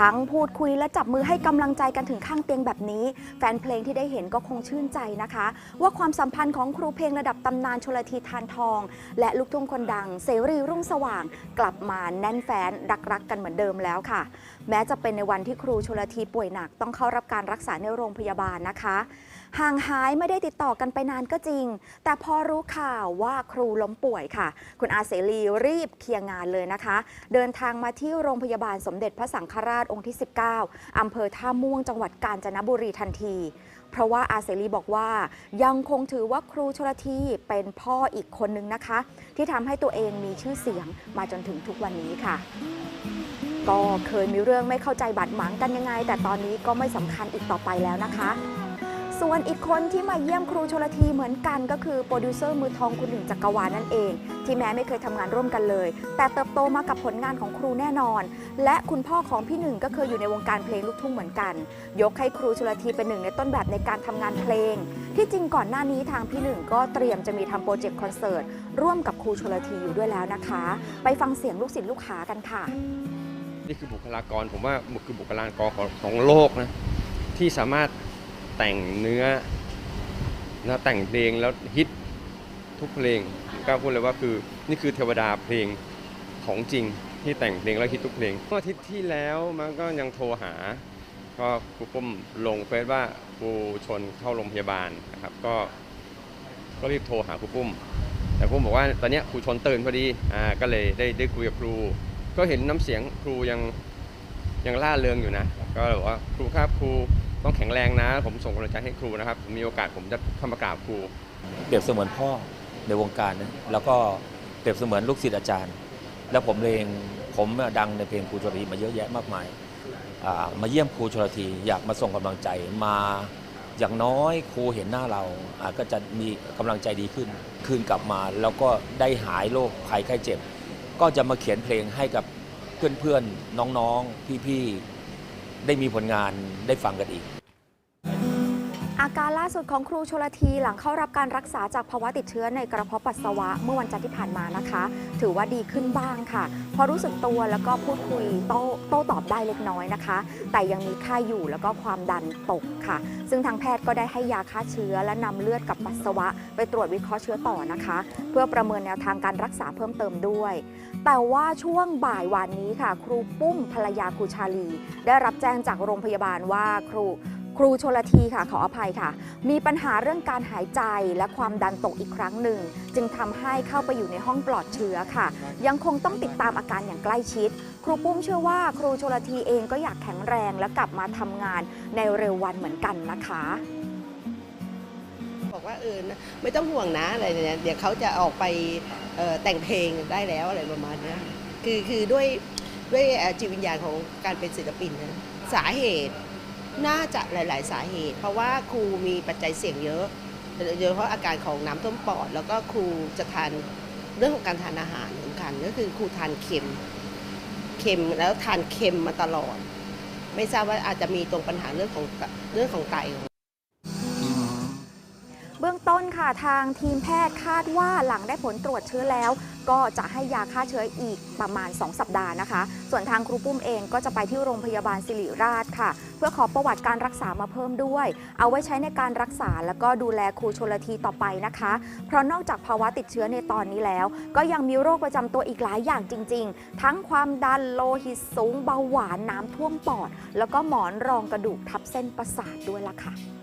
ทั้งพูดคุยและจับมือให้กำลังใจกันถึงข้างเตียงแบบนี้ แฟนเพลงที่ได้เห็นก็คงชื่นใจนะคะ ว่าความสัมพันธ์ของครูเพลงระดับตำนานชลทีทานทอง และลูกทุ่งคนดัง เสรีรุ่งสว่าง กลับมาแน่นแฟนรักรักกันเหมือนเดิมแล้วค่ะ แม้จะเป็นในวันที่ครูชลทีป่วยหนักต้องเข้ารับการรักษาในโรงพยาบาลนะคะห่างหายไม่ได้ติดต่อกันไปนานก็จริง แต่พอรู้ข่าวว่าครูล้มป่วยค่ะ คุณอาเสรีรีบเคลียร์งานเลยนะคะ เดินทางมาที่โรงพยาบาลสมเด็จพระสังฆราชองค์ที่ 19อำเภอท่าม่วงจังหวัดกาญจนบุรีทันที เพราะว่าอาเสรีบอกว่ายังคงถือว่าครูชลทีเป็นพ่ออีกคนนึงนะคะ ที่ทำให้ตัวเองมีชื่อเสียงมาจนถึงทุกวันนี้ค่ะก็เคยมีเรื่องไม่เข้าใจบาดหมางกันยังไง แต่ตอนนี้ก็ไม่สำคัญอีกต่อไปแล้วนะคะ ส่วนอีกคนที่มาเยี่ยมครูชลทีเหมือนกันก็คือโปรดิวเซอร์มือทองคุณหนึ่งจักรวาลนั่นเอง ที่แม้ไม่เคยทำงานร่วมกันเลย แต่เติบโตมากับผลงานของครูแน่นอน และคุณพ่อของพี่หนึ่งก็เคยอยู่ในวงการเพลงลูกทุ่งเหมือนกัน ยกให้ครูชลทีเป็นหนึ่งในต้นแบบในการทำงานเพลง ที่จริงก่อนหน้านี้ทางพี่หนึ่งก็เตรียมจะมีทำโปรเจกต์คอนเสิร์ตร่วมกับครูชลทีอยู่ด้วยแล้วนะคะ ไปฟังเสียงลูกศิษย์ลูกหากันค่ะ นี่คือบุคลากรผมว่าคือบุคลากรของของโลกนะที่สามารถ แต่งเนื้อแล้วแต่งเพลงแล้วฮิตทุกเพลงกล้าพูดเลยว่าคือนี่คือเทวดาเพลงของจริงที่แต่งเพลงแล้วฮิตทุกเพลงเมื่ออาทิตย์ที่แล้วมันก็ยังโทรหา ก็ครูปุ้มลงเฟซว่าครูชนเข้าโรงพยาบาลนะครับ ก็ก็รีบโทรหาครูปุ้ม แต่ครูบอกว่าตอนนี้ครูชนตื่นพอดีอ่าก็เลยได้ได้คุยกับครู ก็เห็นน้ำเสียงครูยังยังล่าเริงอยู่นะ ก็เลยบอกว่าครูครับครู ต้องแข็งแรงนะ ผมส่งกำลังใจให้ครูนะครับผมมีโอกาสผมจะเข้ามากราบครู เปรียบเสมือนพ่อในวงการนะแล้วก็เปรียบเสมือนลูกศิษย์อาจารย์ แล้วผมเองผมดังในเพลงครูชลทีมาเยอะแยะมากมายมาเยี่ยมครูชลทีอยากมาส่งกำลังใจมาอย่างน้อยครูเห็นหน้าเราอาก็จะมีกำลังใจดีขึ้น คืนกลับมาแล้วก็ได้หายโรคภัยไข้เจ็บ ก็จะมาเขียนเพลงให้กับเพื่อนๆ น้องๆ พี่ๆ ได้มีผลงานได้ฟังกันอีก อาการล่าสุดของครูชลทีหลังเข้ารับการรักษาจากภาวะติดเชื้อในกระเพาะปัสสาวะเมื่อวันจันทร์ที่ผ่านมานะคะ ถือว่าดีขึ้นบ้างค่ะ พอรู้สึกตัวแล้วก็พูดคุยโต้โต้ตอบได้เล็กน้อยนะคะ แต่ยังมีไข้อยู่แล้วก็ความดันตกค่ะ ซึ่งทางแพทย์ก็ได้ให้ยาฆ่าเชื้อและนำเลือดกับปัสสาวะ ไปตรวจวิเคราะห์เชื้อต่อนะคะ เพื่อประเมินแนวทางการรักษาเพิ่มเติมด้วย แต่ว่าช่วงบ่ายวันนี้ค่ะ ครูปุ้มภรรยาครูชาลี ได้รับแจ้งจากโรงพยาบาลว่าครู ครูชลทีค่ะขออภัยค่ะ มีปัญหาเรื่องการหายใจและความดันตกอีกครั้งหนึ่ง จึงทำให้เข้าไปอยู่ในห้องปลอดเชื้อค่ะ ยังคงต้องติดตามอาการอย่างใกล้ชิด ครูปุ้มเชื่อว่าครูชลทีเองก็อยากแข็งแรงและกลับมาทำงานในเร็ววันเหมือนกันนะคะบอกว่าเออนไม่ต้องห่วงนะอะไรเนี่ยเดี๋ยวเขาจะออกไปแต่งเพลงได้แล้วอะไรประมาณนี้คือคือด้วยด้วยจิตวิญญาณของการเป็นศิลปินนะสาเหตุ น่าจะหลาย ๆ สาเหตุ เพราะว่าครูมีปัจจัยเสี่ยงเยอะโดยเฉพาะอาการของน้ำท่วมปอด แล้วก็ครูจะทานเรื่องของการทานอาหารสำคัญก็คือครูทานเค็มเค็มแล้วทานเค็มมาตลอด ไม่ทราบว่าอาจจะมีตรงปัญหาเรื่องของเรื่องของไตของเบื้องต้นค่ะทางทีมแพทย์คาดว่าหลังได้ผลตรวจเชื้อแล้วก็จะให้ยาฆ่าเชื้ออีกประมาณ 2 สัปดาห์นะคะ ส่วนทางครูปุ้มเองก็จะไปที่โรงพยาบาลสิริราชค่ะ เพื่อขอประวัติการรักษามาเพิ่มด้วย เอาไว้ใช้ในการรักษาแล้วก็ดูแลครูชนละทีต่อไปนะคะ เพราะนอกจากภาวะติดเชื้อในตอนนี้แล้ว ก็ยังมีโรคประจำตัวอีกหลายอย่างจริง ๆ ทั้งความดันโลหิตสูงเบาหวานน้ำท่วมปอด แล้วก็หมอนรองกระดูกทับเส้นประสาทด้วยล่ะค่ะ